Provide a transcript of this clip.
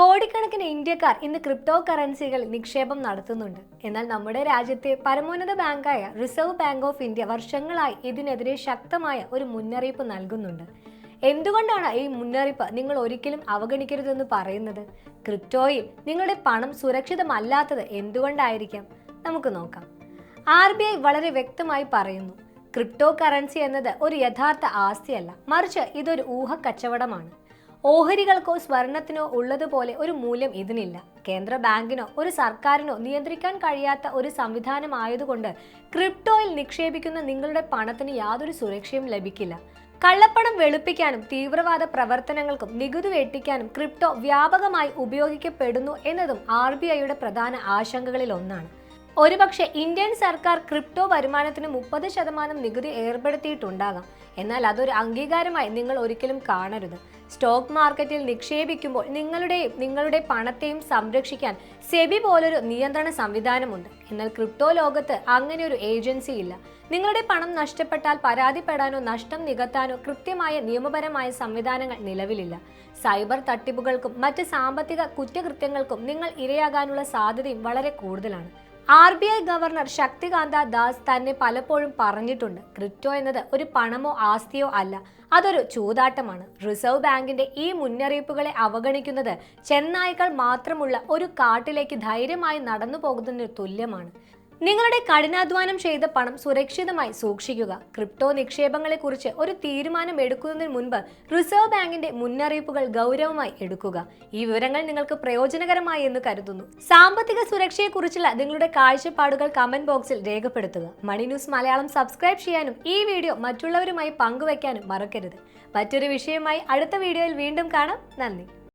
കോടിക്കണക്കിന് ഇന്ത്യക്കാർ ഇന്ന് ക്രിപ്റ്റോ കറൻസികൾ നിക്ഷേപം നടത്തുന്നുണ്ട്. എന്നാൽ നമ്മുടെ രാജ്യത്തെ പരമോന്നത ബാങ്കായ റിസർവ് ബാങ്ക് ഓഫ് ഇന്ത്യ വർഷങ്ങളായി ഇതിനെതിരെ ശക്തമായ ഒരു മുന്നറിയിപ്പ് നൽകുന്നുണ്ട്. എന്തുകൊണ്ടാണ് ഈ മുന്നറിയിപ്പ് നിങ്ങൾ ഒരിക്കലും അവഗണിക്കരുതെന്ന് പറയുന്നത്? ക്രിപ്റ്റോയിൽ നിങ്ങളുടെ പണം സുരക്ഷിതമല്ലാത്തത് എന്തുകൊണ്ടായിരിക്കാം? നമുക്ക് നോക്കാം. ആർ ബി ഐ വളരെ വ്യക്തമായി പറയുന്നു. ക്രിപ്റ്റോ കറൻസി എന്നത് ഒരു യഥാർത്ഥ ആസ്തിയല്ല. മറിച്ച് ഇതൊരു ഊഹ കച്ചവടമാണ് ഓഹരികൾക്കോ സ്വർണത്തിനോ ഉള്ളതുപോലെ ഒരു മൂല്യം ഇതിനില്ല. കേന്ദ്ര ബാങ്കിനോ ഒരു സർക്കാരിനോ നിയന്ത്രിക്കാൻ കഴിയാത്ത ഒരു സംവിധാനമായതുകൊണ്ട് ക്രിപ്റ്റോയിൽ നിക്ഷേപിക്കുന്ന നിങ്ങളുടെ പണത്തിന് യാതൊരു സുരക്ഷയും ലഭിക്കില്ല. കള്ളപ്പണം വെളുപ്പിക്കാനും തീവ്രവാദ പ്രവർത്തനങ്ങൾക്കും നികുതി വെട്ടിക്കാനും ക്രിപ്റ്റോ വ്യാപകമായി ഉപയോഗിക്കപ്പെടുന്നു എന്നതും ആർ ബി ഐയുടെ പ്രധാന ആശങ്കകളിൽ ഒന്നാണ് ഒരുപക്ഷെ ഇന്ത്യൻ സർക്കാർ ക്രിപ്റ്റോ വരുമാനത്തിന് മുപ്പത് ശതമാനം നികുതി ഏർപ്പെടുത്തിയിട്ടുണ്ടാകാം. എന്നാൽ അതൊരു അംഗീകാരമായി നിങ്ങൾ ഒരിക്കലും കാണരുത്. സ്റ്റോക്ക് മാർക്കറ്റിൽ നിക്ഷേപിക്കുമ്പോൾ നിങ്ങളുടെയും നിങ്ങളുടെ പണത്തെയും സംരക്ഷിക്കാൻ സെബി പോലൊരു നിയന്ത്രണ സംവിധാനമുണ്ട്. എന്നാൽ ക്രിപ്റ്റോ ലോകത്ത് അങ്ങനെ ഒരു ഏജൻസി ഇല്ല. നിങ്ങളുടെ പണം നഷ്ടപ്പെട്ടാൽ പരാതിപ്പെടാനോ നഷ്ടം നികത്താനോ കൃത്യമായ നിയമപരമായ സംവിധാനങ്ങൾ നിലവിലില്ല. സൈബർ തട്ടിപ്പുകൾക്കും മറ്റ് സാമ്പത്തിക കുറ്റകൃത്യങ്ങൾക്കും നിങ്ങൾ ഇരയാകാനുള്ള സാധ്യതയും വളരെ കൂടുതലാണ്. R B I governor Shaktikanta Das തന്നെ പലപ്പോഴും പറഞ്ഞിട്ടുണ്ട് ക്രിപ്റ്റോ എന്നത് ഒരു പണമോ ആസ്തിയോ അല്ല അതൊരു ചൂതാട്ടമാണ്. റിസർവ് ബാങ്കിന്റെ ഈ മുന്നറിയിപ്പുകളെ അവഗണിക്കുന്നത് ചെന്നായ്ക്കൾ മാത്രമുള്ള ഒരു കാട്ടിലേക്ക് ധൈര്യമായി നടന്നു പോകുന്നതിന് തുല്യമാണ്. നിങ്ങളുടെ കഠിനാധ്വാനം ചെയ്ത പണം സുരക്ഷിതമായി സൂക്ഷിക്കുക. ക്രിപ്റ്റോ നിക്ഷേപങ്ങളെക്കുറിച്ച് ഒരു തീരുമാനം എടുക്കുന്നതിന് മുൻപ് റിസർവ് ബാങ്കിന്റെ മുന്നറിയിപ്പുകൾ ഗൗരവമായി എടുക്കുക. ഈ വിവരങ്ങൾ നിങ്ങൾക്ക് പ്രയോജനകരമായി എന്ന് കരുതുന്നു. സാമ്പത്തിക സുരക്ഷയെക്കുറിച്ചുള്ള നിങ്ങളുടെ കാഴ്ചപ്പാടുകൾ കമന്റ് ബോക്സിൽ രേഖപ്പെടുത്തുക. മണി ന്യൂസ് മലയാളം സബ്സ്ക്രൈബ് ചെയ്യാനും ഈ വീഡിയോ മറ്റുള്ളവരുമായി പങ്കുവയ്ക്കാനും മറക്കരുത്. മറ്റൊരു വിഷയമായി അടുത്ത വീഡിയോയിൽ വീണ്ടും കാണാം. നന്ദി.